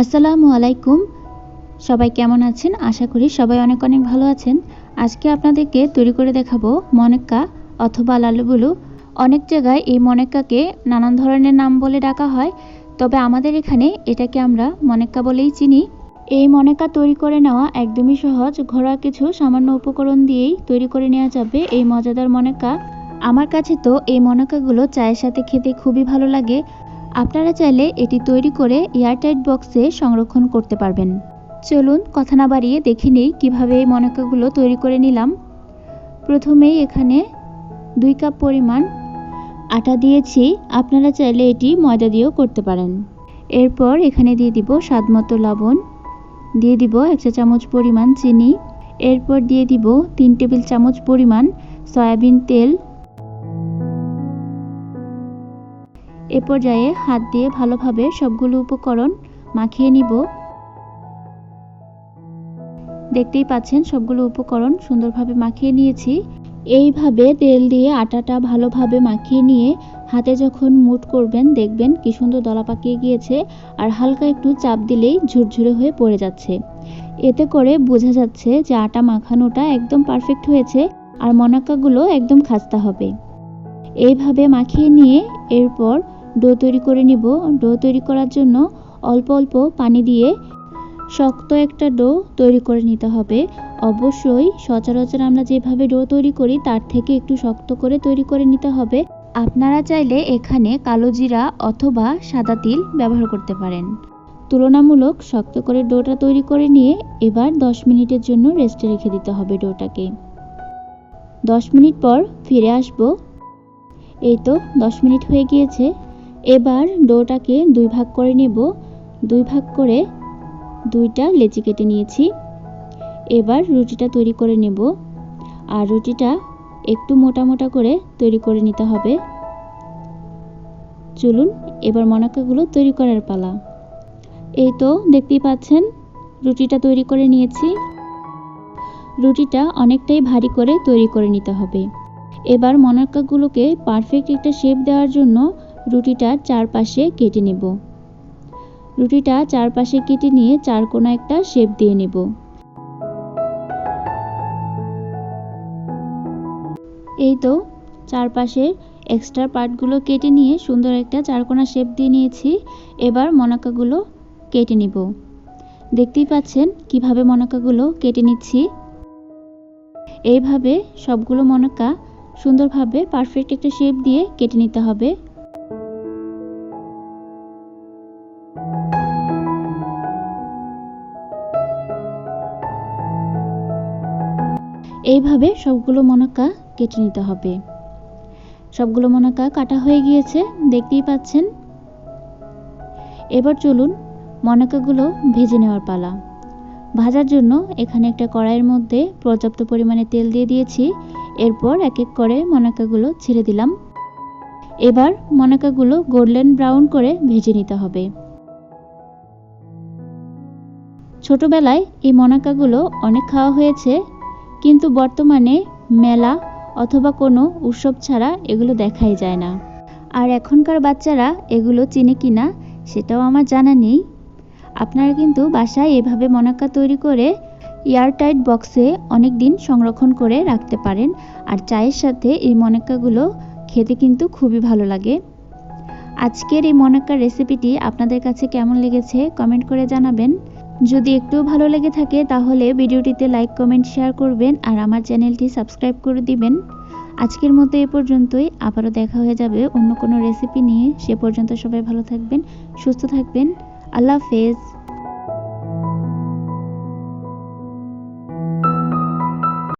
আসসালামু আলাইকুম। সবাই কেমন আছেন? আশা করি সবাই অনেক অনেক ভালো আছেন। আজকে আপনাদেরকে তৈরি করে দেখাবো মনেক্কা অথবা লালুবুলু অনেক জায়গায় এই মনেক্কাকে নানান ধরনের নাম বলে ডাকা হয়। তবে আমাদের এখানে এটাকে আমরা মনেক্কা বলেই চিনি। এই মনেক্কা তৈরি করে নেওয়া একদমই সহজ, ঘরোয়া কিছু সামান্য উপকরণ দিয়েই তৈরি করে নেওয়া যাবে এই মজাদার মনেক্কা। আমার কাছে তো এই মনেক্কাগুলো চায়ের সাথে খেতে খুবই ভালো লাগে। আপনারা চাইলে এটি তৈরি করে এয়ারটাইট বক্সে সংরক্ষণ করতে পারবেন। চলুন কথা না বাড়িয়ে দেখে নেই কীভাবে এই মনাকাগুলো তৈরি করে নিলাম। প্রথমেই এখানে দুই কাপ পরিমাণ আটা দিয়েছি। আপনারা চাইলে এটি ময়দা দিয়েও করতে পারেন। এরপর এখানে দিয়ে দিব স্বাদ মতো লবণ। দিয়ে দিব এক চা চামচ পরিমাণ চিনি। এরপর দিয়ে দিব তিন টেবিল চামচ পরিমাণ সয়াবিন তেল। এ পর্যায়ে হাত দিয়ে ভালোভাবে সবগুলো উপকরণ মাখিয়ে নিব। দেখতেই পাচ্ছেন, সবগুলো উপকরণ সুন্দরভাবে মাখিয়ে নিয়েছি। এইভাবে তেল দিয়ে আটাটা ভালোভাবে মাখিয়ে নিয়ে হাতে যখন মুট করবেন, দেখবেন কি সুন্দর দলা পাকিয়ে গিয়েছে আর হালকা একটু চাপ দিলেই ঝুরঝুরে হয়ে পড়ে যাচ্ছে। এতে করে বোঝা যাচ্ছে যে আটা মাখানোটা একদম পারফেক্ট হয়েছে আর মনাক্কাগুলো একদম খাস্তা হবে। এইভাবে মাখিয়ে নিয়ে এরপর ডো তৈরি করে নিব। ডো তৈরি করার জন্য অল্প অল্প পানি দিয়ে শক্ত একটা ডো তৈরি করে নিতে হবে। অবশ্যই সচরাচর আমরা যেভাবে ডো তৈরি করি তার থেকে একটু শক্ত করে তৈরি করে নিতে হবে। আপনারা চাইলে এখানে কালো জিরা অথবা সাদা তিল ব্যবহার করতে পারেন। তুলনামূলক শক্ত করে ডোটা তৈরি করে নিয়ে এবার 10 মিনিটের জন্য রেস্টে রেখে দিতে হবে ডোটাকে। 10 মিনিট পর ফিরে আসব। এই তো 10 মিনিট হয়ে গিয়েছে। এবার ডোটাকে দুই ভাগ করে নেব। দুই ভাগ করে দুইটা লেচি কেটে নিয়েছি। এবার রুটিটা তৈরি করে নেব। আর রুটিটা একটু মোটা মোটা করে তৈরি করে নিতে হবে। চলুন এবার মনাকাগুলো তৈরি করার পালা। এই তো দেখতেই পাচ্ছেন, রুটিটা তৈরি করে নিয়েছি। রুটিটা অনেকটাই ভারী করে তৈরি করে নিতে হবে। এবার মনাক্কাগুলোকে পারফেক্ট একটা শেপ দেওয়ার জন্য রুটিটার চারপাশে কেটে নেব। রুটিটা চারপাশে কেটে নিয়ে চার কোনা একটা শেপ দিয়ে নেব। এই তো চারপাশের এক্সট্রা পার্টগুলো কেটে নিয়ে সুন্দর একটা চারকোনা শেপ দিয়ে নিয়েছি। এবার মনাকাগুলো কেটে নিব। দেখতেই পাচ্ছেন কীভাবে মনাকাগুলো কেটে নিচ্ছি। এইভাবে সবগুলো মনাকা সুন্দরভাবে পারফেক্ট একটা শেপ দিয়ে কেটে নিতে হবে। এইভাবে সবগুলো মনাকা কেটে নিতে হবে। সবগুলো মনাকা কাটা হয়ে গিয়েছে, দেখতেই পাচ্ছেন। এবার চলুন মনাকাগুলো ভেজে নেওয়ার পালা। ভাজার জন্য এখানে একটা কড়াইয়ের মধ্যে পর্যাপ্ত পরিমাণে তেল দিয়ে দিয়েছি। এরপর এক এক করে মনাকাগুলো ছেড়ে দিলাম। এবার মনাকাগুলো গোল্ডেন ব্রাউন করে ভেজে নিতে হবে। ছোটবেলায় এই মনাকাগুলো অনেক খাওয়া হয়েছে কিন্তু বর্তমানে মেলা অথবা কোনো উৎসব ছাড়া এগুলো দেখাই যায় না। আর এখনকার বাচ্চারা এগুলো চিনে কি না সেটাও আমার জানা নেই। আপনারা কিন্তু বাসায় এভাবে মনাক্কা তৈরি করে এয়ারটাইট বক্সে অনেক দিন সংরক্ষণ করে রাখতে পারেন আর চায়ের সাথে এই মনাক্কাগুলো খেতে কিন্তু খুবই ভালো লাগে। আজকের এই মনাক্কার রেসিপিটি আপনাদের কাছে কেমন লেগেছে কমেন্ট করে জানাবেন। যদি একটু ভালো লেগে থাকে, তাহলে ভিডিওটিতে লাইক, কমেন্ট, শেয়ার করবেন আর আমার চ্যানেলটি সাবস্ক্রাইব করে দিবেন। আজকের মতো এ পর্যন্তই। আবারও দেখা হয়ে যাবে অন্য কোনো রেসিপি নিয়ে। সে পর্যন্ত সবাই ভালো থাকবেন, সুস্থ থাকবেন। আল্লাহ হাফেজ।